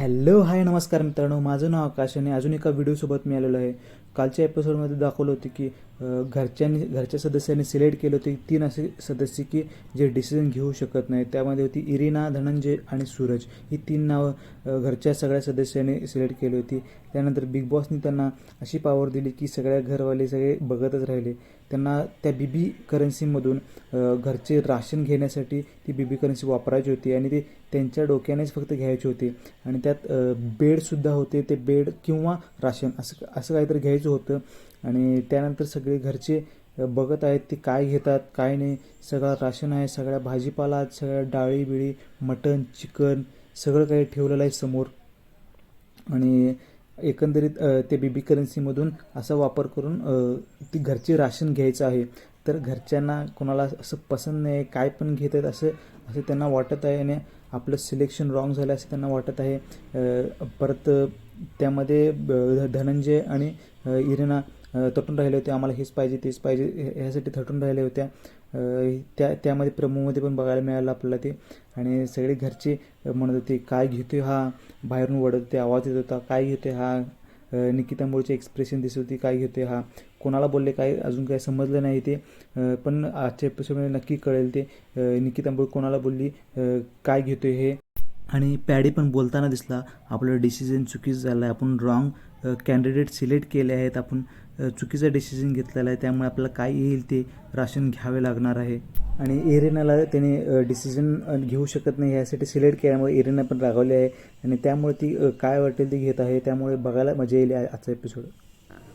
Hello hi नमस्कार मित्रांनो. माझं नाव आकाश आणि अजून एका व्हिडिओसोबत मी आलेलो आहे. कालच्या एपिसोडमध्ये दाखवलं होतं की घरच्यांनी घरच्या सदस्यांनी सिलेक्ट केले होते. तीन असे सदस्य की जे डिसिजन घेऊ शकत नाही त्यामध्ये होती इरिना धनंजय आणि सूरज. ही तीन नावं घरच्या सगळ्या सदस्यांनी सिलेक्ट केली होती. त्यानंतर बिग बॉसनी त्यांना अशी पावर दिली की सगळ्या घरवाले सगळे बघतच राहिले. त्यांना त्या बीबी करन्सीमधून घरचे राशन घेण्यासाठी ती बीबी करन्सी वापरायची होती आणि ते त्यांच्या डोक्यानेच फक्त घ्यायची होती. आणि त्यात बेडसुद्धा होते. ते बेड किंवा राशन असं असं काहीतरी घ्यायचं होतं. आणि त्यानंतर सगळे घरचे बघत आहेत ते काय घेतात काय नाही. सगळं राशन आहे सगळ्या भाजीपाला सगळ्या डाळी बिळी मटण चिकन सगळं काही ठेवलेलं आहे समोर. आणि एकंदरीत ते बीबी करन्सीमधून असा वापर करून ती घरचे राशन घ्यायचं आहे. तर घरच्यांना कोणाला असं पसंत नाही काय पण घेत आहेत असं असं त्यांना वाटत आहे आणि आपलं सिलेक्शन रॉंग झालं असं त्यांना वाटत आहे. परत त्यामध्ये ब- धनंजय आणि इरिना तटून राहिले होते. आम्हाला हेच पाहिजे तेच पाहिजे ह्यासाठी थटून राहिल्या होत्या. त्या त्यामध्ये प्रमोमध्ये पण बघायला मिळालं आपल्याला ते. आणि सगळे घरचे म्हणत होते काय घेतो हा? बाहेरून वडत होते आवाज येत होता काय घेतोय हा? निकिता मोळचे एक्सप्रेशन दिसत होती काय घेतोय हा? कोणाला बोलले काय अजून काय समजलं नाही ते. पण आजच्या एपिसोडमध्ये नक्की कळेल ते. निकिता मोळ कोणाला बोलली? काय घेतोय हे? आणि पॅडी पण बोलताना दिसला आपलं डिसिजन चुकीचं झालं आहे आपण रॉंग कॅन्डिडेट सिलेक्ट केले आहेत आपण चुकीचं डिसिजन घेतलेला आहे त्यामुळे आपल्याला काय येईल ते राशन घ्यावे लागणार आहे. आणि एरेनाला त्याने डिसिजन घेऊ शकत नाही यासाठी सिलेक्ट केल्यामुळे एरेना पण रागावली आहे. आणि त्यामुळे ती काय वाटेल ती घेत आहे त्यामुळे बघायला मजा येईल आजचा एपिसोड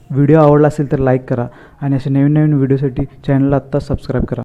व्हिडिओ आवडला असेल तर लाईक करा आणि असे नवीन नवीन व्हिडिओसाठी चॅनलला आत्ता सबस्क्राईब करा.